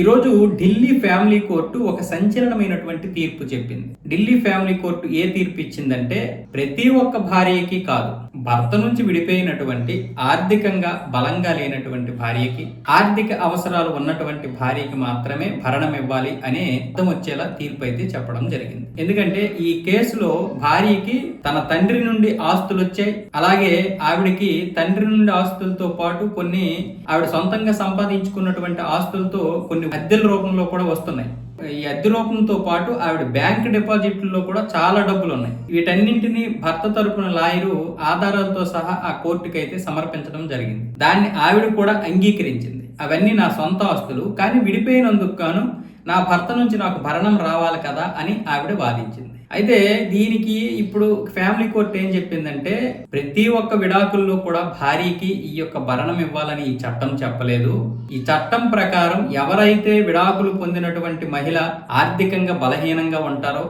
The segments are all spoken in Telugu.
ఈరోజు ఢిల్లీ ఫ్యామిలీ కోర్టు ఒక సంచలనమైనటువంటి తీర్పు చెప్పింది. ఢిల్లీ ఫ్యామిలీ కోర్టు ఏ తీర్పు ఇచ్చిందంటే ప్రతి ఒక్క భార్యకి కాదు. భర్త నుంచి విడిపోయినటువంటి ఆర్థికంగా బలంగా లేనటువంటి భార్యకి ఆర్థిక అవసరాలు ఉన్నటువంటి భార్యకి మాత్రమే భరణం ఇవ్వాలి అనే అర్థం వచ్చేలా తీర్పు అయితే చెప్పడం జరిగింది. ఎందుకంటే ఈ కేసులో భార్యకి తన తండ్రి నుండి ఆస్తులు వచ్చాయి అలాగే ఆవిడకి తండ్రి నుండి ఆస్తులతో పాటు కొన్ని ఆవిడ సొంతంగా సంపాదించుకున్నటువంటి ఆస్తులతో కొన్ని అద్దెల రూపంలో కూడా వస్తున్నాయి. ఈ అద్దె రూపంతో పాటు ఆవిడ బ్యాంక్ డిపాజిట్లలో కూడా చాలా డబ్బులు ఉన్నాయి వీటన్నింటినీ భర్త తరపున లాయరు ఆధారాలతో సహా ఆ కోర్టుకి అయితే సమర్పించడం జరిగింది. దాన్ని ఆవిడ కూడా అంగీకరించింది. అవన్నీ నా సొంత ఆస్తులు కానీ విడిపోయినందుకు గాను నా భర్త నుంచి నాకు భరణం రావాలి కదా అని ఆవిడ వాదించింది. అయితే దీనికి ఇప్పుడు ఫ్యామిలీ కోర్ట్ ఏం చెప్పిందంటే ప్రతి ఒక్క విడాకుల్లో కూడా భార్యకి ఈ యొక్క భరణం ఇవ్వాలని ఈ చట్టం చెప్పలేదు. ఈ చట్టం ప్రకారం ఎవరైతే విడాకులు పొందినటువంటి మహిళ ఆర్థికంగా బలహీనంగా ఉంటారో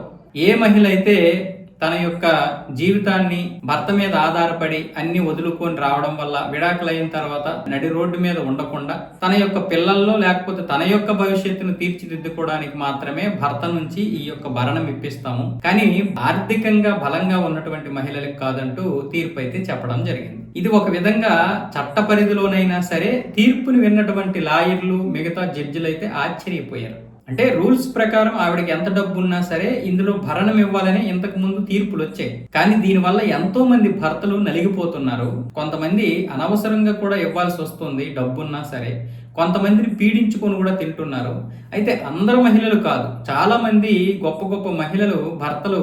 ఏ మహిళ అయితే తన యొక్క జీవితాన్ని భర్త మీద ఆధారపడి అన్ని వదులుకొని రావడం వల్ల విడాకులైన తర్వాత నడి రోడ్డు మీద ఉండకుండా తన యొక్క పిల్లల్లో లేకపోతే తన యొక్క భవిష్యత్తును తీర్చిదిద్దుకోవడానికి మాత్రమే భర్త నుంచి ఈ యొక్క భరణం ఇప్పిస్తాము. కానీ ఆర్థికంగా బలంగా ఉన్నటువంటి మహిళలకు కాదంటూ తీర్పు అయితే చెప్పడం జరిగింది. ఇది ఒక విధంగా చట్ట పరిధిలోనైనా సరే తీర్పుని విన్నటువంటి లాయర్లు మిగతా జడ్జిలు అయితే ఆశ్చర్యపోయారు. అంటే రూల్స్ ప్రకారం ఆవిడకి ఎంత డబ్బు ఉన్నా సరే ఇందులో భరణం ఇవ్వాలని ఇంతకు ముందు తీర్పులు వచ్చాయి. కానీ దీనివల్ల ఎంతో మంది భర్తలు నలిగిపోతున్నారు. కొంతమంది అనవసరంగా కూడా ఇవ్వాల్సి వస్తుంది డబ్బున్నా సరే. కొంతమందిని పీడించుకొని కూడా తింటున్నారు. అయితే అందరు మహిళలు కాదు. చాలా మంది గొప్ప గొప్ప మహిళలు భర్తలు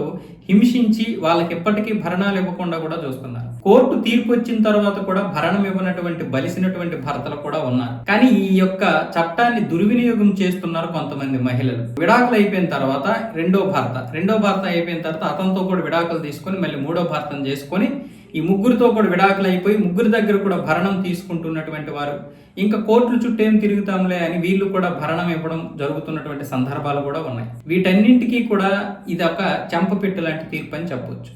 హింసించి వాళ్ళకి ఎప్పటికీ భరణాలు ఇవ్వకుండా కూడా చూస్తున్నారు. కోర్టు తీర్పు వచ్చిన తర్వాత కూడా భరణం ఇవ్వనటువంటి బలిసినటువంటి భర్తలు కూడా ఉన్నారు. కానీ ఈ యొక్క చట్టాన్ని దుర్వినియోగం చేస్తున్నారు కొంతమంది మహిళలు. విడాకులు అయిపోయిన తర్వాత రెండో భర్త రెండో భర్త అయిపోయిన తర్వాత అతనితో కూడా విడాకులు తీసుకొని మళ్ళీ మూడో భర్తను చేసుకొని ఈ ముగ్గురితో కూడా విడాకులు అయిపోయి ముగ్గురి దగ్గర కూడా భరణం తీసుకుంటున్నటువంటి వారు. ఇంకా కోర్టుల చుట్టూ ఏం తిరుగుతాంలే అని వీళ్ళు కూడా భరణం ఇవ్వడం జరుగుతున్నటువంటి సందర్భాలు కూడా ఉన్నాయి. వీటన్నింటికీ కూడా ఇది ఒక చెంపపెట్టు లాంటి తీర్పు అని చెప్పొచ్చు.